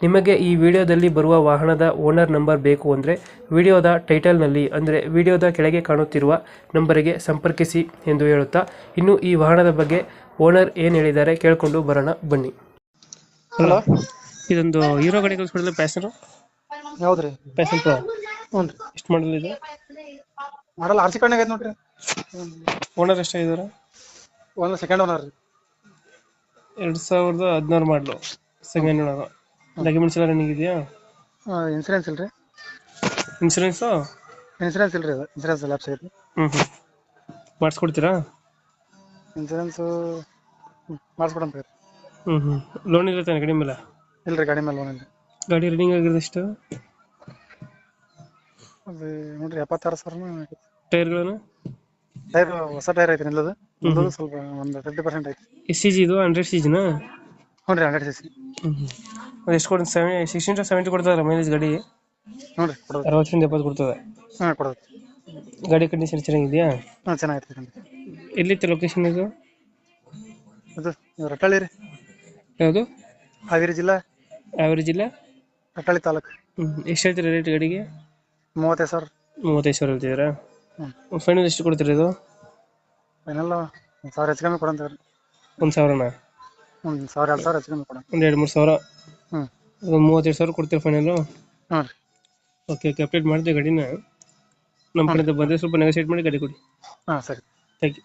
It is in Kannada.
ನಿಮಗೆ ಈ ವಿಡಿಯೋದಲ್ಲಿ ಬರುವ ವಾಹನದ ಓನರ್ ನಂಬರ್ ಬೇಕು ಅಂದರೆ ವಿಡಿಯೋದ ಟೈಟಲ್ನಲ್ಲಿ ಅಂದರೆ ವಿಡಿಯೋದ ಕೆಳಗೆ ಕಾಣುತ್ತಿರುವ ನಂಬರಿಗೆ ಸಂಪರ್ಕಿಸಿ ಎಂದು ಹೇಳುತ್ತಾ ಇನ್ನು ಈ ವಾಹನದ ಬಗ್ಗೆ ಓನರ್ ಏನು ಹೇಳಿದ್ದಾರೆ ಕೇಳಿಕೊಂಡು ಬರೋಣ ಬನ್ನಿ. ಹಲೋ. ಇದೊಂದು ಹೀರೋ ಗಾಡಿ ಕಳಿಸ್ಕೊಡಿದ್ರೆ ಪ್ಯಾಸೆಂಜರ್ ಹೌದ್ರಿ ಪ್ಯಾಸೆಂಜರ್ ಪ್ರೋ. ಹ್ಞೂ ರೀ. ಎಷ್ಟು ಮಾಡಲ್ ಇದೆ? ಮಾಡಲ್ಲ ಆರ್ ಕಣ್ಣಾಗ ಐತೆ ನೋಡ್ರಿ. ಓನರ್ ಎಷ್ಟಾಗಿದ್ದಾರೆ ಒಂದು ಸೆಕೆಂಡ್ ಓನರ್ ರೀ. ಎರಡು ಸಾವಿರದ ಹದಿನಾರು ಮಾಡಲು ಸೆಕೆಂಡ್ ಓನರ್ ಡಾಕ್ಯುಮೆಂಟ್ಸ್ ಎಲ್ಲ ರನ್ನಿಂಗ್ ಇದೆಯಾ? ಇನ್ಸೂರೆನ್ಸ್ ಇಲ್ರಿ. ಇನ್ಸೂರೆನ್ಸು ಇನ್ಸೂರೆನ್ಸ್ ಇಲ್ರಿ ಅದು. ಇನ್ಸೂರೆನ್ಸ್ ಲ್ಯಾಪ್ಸ್ ಐತಿ ಹ್ಞೂ ಹ್ಞೂ ಮಾಡಿಸ್ಕೊಡ್ತೀರಾ? ಇನ್ಸೂರೆನ್ಸು ಮಾಡಿಸ್ಕೊಡಂತ ರೀ ಹ್ಞೂ ಹ್ಞೂ ಲೋನ್ ಇರುತ್ತೆ ಗಾಡಿ ಮೇಲೆ? ಇಲ್ರಿ ಗಾಡಿ ಮೇಲೆ ಲೋನ್ ಇಲ್ಲ ಗಾಡಿ ರನ್ನಿಂಗ್ ಆಗಿರೋದು ಎಷ್ಟು? ಅದು ನೋಡ್ರಿ ಎಪ್ಪತ್ತಾರು ಸಾವಿರ ಟೈರ್ಗಳನ್ನು ಟೈರ್ ಹೊಸ ಟೈರ್ ಐತಿ ನಿಲ್ಲದು ನಿಲ್ಲದು ಸ್ವಲ್ಪ ಒಂದು ಫಿಫ್ಟಿ ಪರ್ಸೆಂಟ್ ಐತಿ. ಎಸ್ ಸಿ ಜಿ ಇದು ಹಂಡ್ರೆಡ್ ಸಿ ಜಿನಾ ಹ್ಞೂ ರೀ ಹಂಡ್ರೆಡ್ ಸಿ ಸಿ ಎಷ್ಟು ಕೊಡ್ತೀನಿ ಸೆವೆನ್ ಸಿಕ್ಸ್ಟೀನ್ ಟು ಸೆವೆಂಟಿ ಕೊಡ್ತಾರೆ ಮೈಲೇಜ್ ಗಾಡಿ? ನೋಡಿರಿ ಕೊಡೋದು ಅರವತ್ತರಿಂದ ಎಪ್ಪತ್ತು ಕೊಡ್ತದೆ. ಹಾಂ ಕೊಡೋದು ಗಾಡಿ ಕಂಡೀಷನ್ ಚೆನ್ನಾಗಿದೆಯಾ? ಹಾಂ ಚೆನ್ನಾಗಿರ್ತದೆ ಎಲ್ಲಿತ್ತು ಲೊಕೇಶನ್ ಇದು? ಇದು ರಟ್ಟಳ್ಳಿ ರೀ. ಯಾವುದು? ಹಾವೇರಿ ಜಿಲ್ಲಾ. ಹಾವೇರಿ ಜಿಲ್ಲೆ? ರಟ್ಟಳ್ಳಿ ತಾಲೂಕು. ಹ್ಞೂ ಎಷ್ಟು ಹೇಳ್ತೀರಾ ರೇಟ್ ಗಾಡಿಗೆ? ಮೂವತ್ತೈದು ಸಾವಿರ. ಮೂವತ್ತೈದು ಸಾವಿರ ಹೇಳ್ತಿದ್ದೀರಾ? ಹ್ಞೂ ಫೈನಲ್ ಎಷ್ಟು ಕೊಡ್ತೀರಾ ಇದು? ಫೈನಲ್ ಒಂದು ಸಾವಿರ ಹೆಚ್ಚು ಕಮ್ಮಿ ಕೊಡಂತ ರೀ ಒಂದು ಸಾವಿರನ? ಒಂದು ಸಾವಿರ ಎರಡು ಸಾವಿರ ಹೆಚ್ಚು ಕಮ್ಮಿ ಕೊಡೋಣ. ಒಂದು ಎರಡು ಮೂರು ಸಾವಿರ. ಮೂವತ್ತೈದು ಸಾವಿರ ಕೊಡ್ತೀರಾ ಫೈನಲು ಹಾಂ ರೀ. ಓಕೆ ಓಕೆ ಅಪ್ಡೇಟ್ ಮಾಡಿದೆ ಗಾಡಿನ. ನಮ್ಮ ಕಡೆಯಿಂದ ಬಂದರೆ ಸ್ವಲ್ಪ ನೆಗೋಸಿಯೇಟ್ ಮಾಡಿ ಗಾಡಿ ಕೊಡಿ. ಹಾಂ ಸರಿ. Thank you